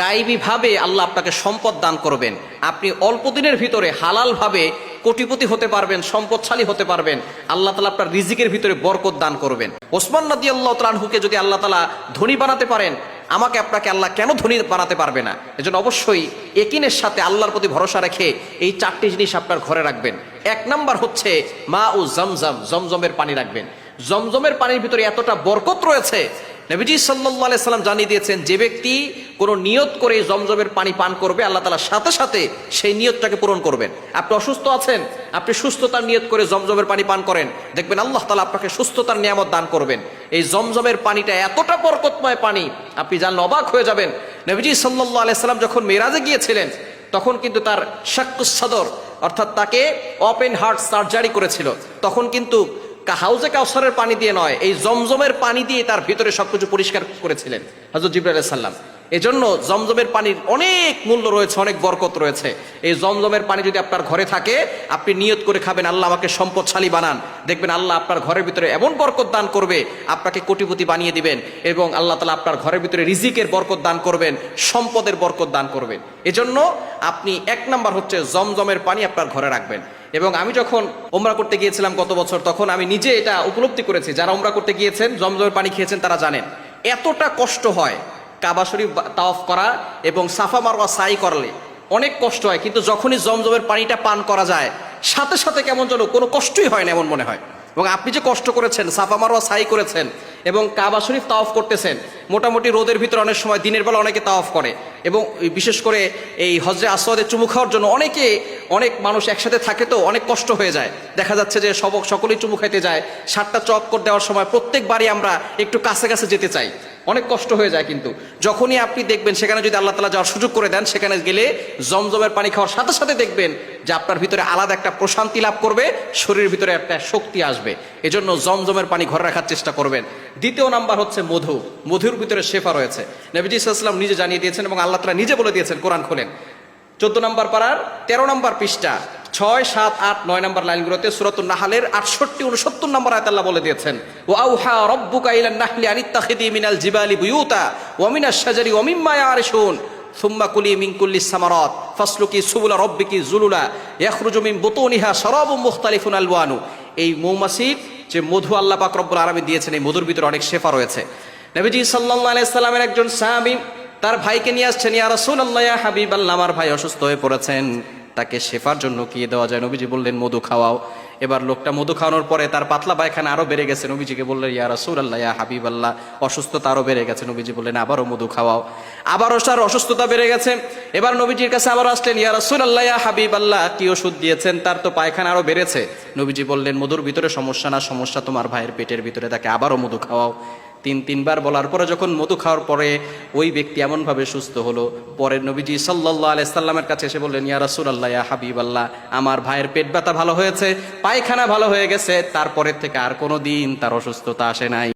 গাইবীভাবে আল্লাহ আপনাকে সম্পদ দান করবেন। আপনি অল্প দিনের ভিতরে হালালভাবে কোটিপতি হতে পারবেন, সম্পদশালী হতে পারবেন। আল্লাহ তালা আপনার রিজিকের ভিতরে বরকত দান করবেন। ওসমান নদী আল্লাহ তালহুকে যদি আল্লাহ তালা ধনী বানাতে পারেন, আমাকে আপনাকে আল্লাহ কেন ধনী বানাতে পারবে না? এজন্য অবশ্যই একিনের সাথে আল্লাহর প্রতি ভরসা রেখে এই চারটি জিনিস আপনার ঘরে রাখবেন। এক নাম্বার হচ্ছে মা ও জমজম, জমজমের পানি রাখবেন। জমজমের পানির ভিতরে এতটা বরকত রয়েছে নবীজি সাল্লাহ সাল্লাম জানিয়ে দিয়েছেন, যে ব্যক্তি কোনো নিয়ত করে জমজমের পানি পান করবে, আল্লাহ তালা সাথে সাথে সেই নিয়তটাকে পূরণ করবেন। আপনি অসুস্থ আছেন, আপনি সুস্থতার নিয়ত করে জমজমের পানি পান করেন, দেখবেন আল্লাহ তালা আপনাকে সুস্থতার নিয়ামত দান করবেন। এই জমজমের পানিটা এতটা বরকতময় পানি, আপনি জানলে অবাক হয়ে যাবেন। নবীজি সাল্লাহ আলাইসাল্লাম যখন মেরাজে গিয়েছিলেন, তখন কিন্তু তার শাক্কুস সদর, অর্থাৎ তাকে ওপেন হার্ট সার্জারি করেছিল। তখন কিন্তু হাউজে কাউসারের পানি দিয়ে নয়, এই জমজমের পানি দিয়ে তার ভিতরে সবকিছু পরিষ্কার করেছিলেন হজরত জিব্রাইল সাল্লাম এজন্য জমজমের পানির অনেক মূল্য রয়েছে, অনেক বরকত রয়েছে। এই জমজমের পানি যদি আপনার ঘরে থাকে, আপনি নিয়ত করে খাবেন, আল্লাহ আমাকে সম্পদশালী বানান। দেখবেন আল্লাহ আপনার ঘরের ভিতরে এমন বরকত দান করবে, আপনাকে কোটিপতি বানিয়ে দিবেন এবং আল্লাহ তালা আপনার ঘরের ভিতরে রিজিকের বরকত দান করবেন, সম্পদের বরকত দান করবেন। এজন্য আপনি এক নাম্বার হচ্ছে জমজমের পানি আপনার ঘরে রাখবেন। এবং আমি যখন ওমরা করতে গিয়েছিলাম গত বছর, তখন আমি নিজে এটা উপলব্ধি করেছি। যারা ওমরা করতে গিয়েছেন, জমজমের পানি খেয়েছেন, তারা জানেন। এতটা কষ্ট হয় কাবা শরীফ তাওয়াফ করা এবং সাফা মারওয়া সাই করলে। অনেক কষ্ট হয়, কিন্তু যখনই জমজমের পানিটা পান করা যায়, সাথে সাথে কেমন যেন কোনো কষ্টই হয় না এমন মনে হয়। এবং আপনি যে কষ্ট করেছেন, সাফা মারওয়া সাই করেছেন এবং কাবা শরীফ তাওয়াফ করতেছেন, মোটামুটি রোদের ভিতরে অনেক সময় দিনের বেলা অনেকে তাওয়াফ করে। এবং বিশেষ করে এই হজরে আসওয়াদে চুমু খাওয়ার জন্য অনেকে অনেক মানুষ একসাথে থাকে তো, অনেক কষ্ট হয়ে যায়। দেখা যাচ্ছে যে সবক সকলেই চুমু খাইতে যায়। সাতটা চক্কর দেওয়ার সময় প্রত্যেকবারই আমরা একটু কাছে কাছে যেতে চাই। অনেক কষ্ট হয়ে যায় কিন্তু। যখনই আপনি দেখবেন সেখানে যদি আল্লাহ তালা যাওয়ার সুযোগ করে দেন, সেখানে গেলে জমজমের পানি খাওয়ার সাথে সাথে দেখবেন যে আপনার ভিতরে আলাদা একটা প্রশান্তি লাভ করবে, শরীরের ভিতরে একটা শক্তি আসবে। এজন্য জমজমের পানি ঘরে রাখার চেষ্টা করবেন। দ্বিতীয় নাম্বার হচ্ছে মধু। মধুর ভিতরে শেফা রয়েছে। নবীজি সাল্লাম নিজে জানিয়ে দিয়েছেন এবং আল্লাহ তালা নিজে বলে দিয়েছেন কোরআন খোলেন। চোদ্দ নম্বর পাড়ার, তেরো নম্বর পৃষ্ঠা, ছয়, সাত, আট, নয় নম্বর লাইনগুলোতে সুরত নাহালের আটষট্টি উনসত্তর নম্বর আয়তাল্লাহ বলে দিয়েছেন। ও আউহা রব্বুকা ইলান নাহলি আনিত্তাখিদি মিনাল জিবালি বুয়ুতা ওয়া মিনাশ শাজারি ওয়া মিম্মা ইয়ারিশুন। সুম্মা কুলি মিন কুল্লি সামারাত, ফাসলুকি সুবুলা রব্বিকি জুলুলা, ইয়াখরুজু মিন বুতুনিহা শারাবুম মুখতালিফুন আলওয়ানু। এই মৌমাছির যে মধু আল্লাহ পাক রব্বুল দিয়েছেন, এই মধুর ভিতরে অনেক শেফা রয়েছে। নবীজি সাল্লাল্লাহু আলাইহি সাল্লামের একজন সাহাবী তার ভাইকে নিয়ে আসছেন, ইয়া রাসূলুল্লাহ, ইয়া হাবিবাল্লাহ, আমার ভাই অসুস্থ হয়ে পড়েছেন। তাকে শেফার জন্য কি দেওয়া যায়? নবীজি বললেন, মধু খাওয়াও। এবার লোকটা মধু খাওয়ানোর পরে তার পাতলা পায়খানা আরও বেড়ে গেছে। নবীজিকে বললেন, ইয়া রাসূলুল্লাহ, ইয়া হাবিবাল্লাহ, অসুস্থতা আরও বেড়ে গেছে। নবীজি বললেন আবারও মধু খাওয়াও। আবারও তার অসুস্থতা বেড়ে গেছে। এবার নবীজির কাছে আবার আসলেন, ইয়া রাসূলুল্লাহ, ইয়া হাবিবাল্লাহ, কি ওষুধ দিয়েছেন? তার তো পায়খানা আরও বেড়েছে। নবীজি বললেন, মধুর ভিতরে সমস্যা না, সমস্যা তোমার ভাইয়ের পেটের ভিতরে। তাকে আবারও মধু খাওয়াও। তিন, তিনবার বলার পরে যখন মধু খাওয়ার পরে ওই ব্যক্তি এমনভাবে সুস্থ হলো। পরে নবীজি সাল্লাহ আলাইসাল্লামের কাছে এসে বললেন, ইয়া রাসুল আল্লাহ ইয়া হাবিব আল্লাহ আমার ভাইয়ের পেট ব্যথা ভালো হয়েছে, পায়খানা ভালো হয়ে গেছে, তারপরের থেকে আর কোনো দিন তার অসুস্থতা আসে নাই।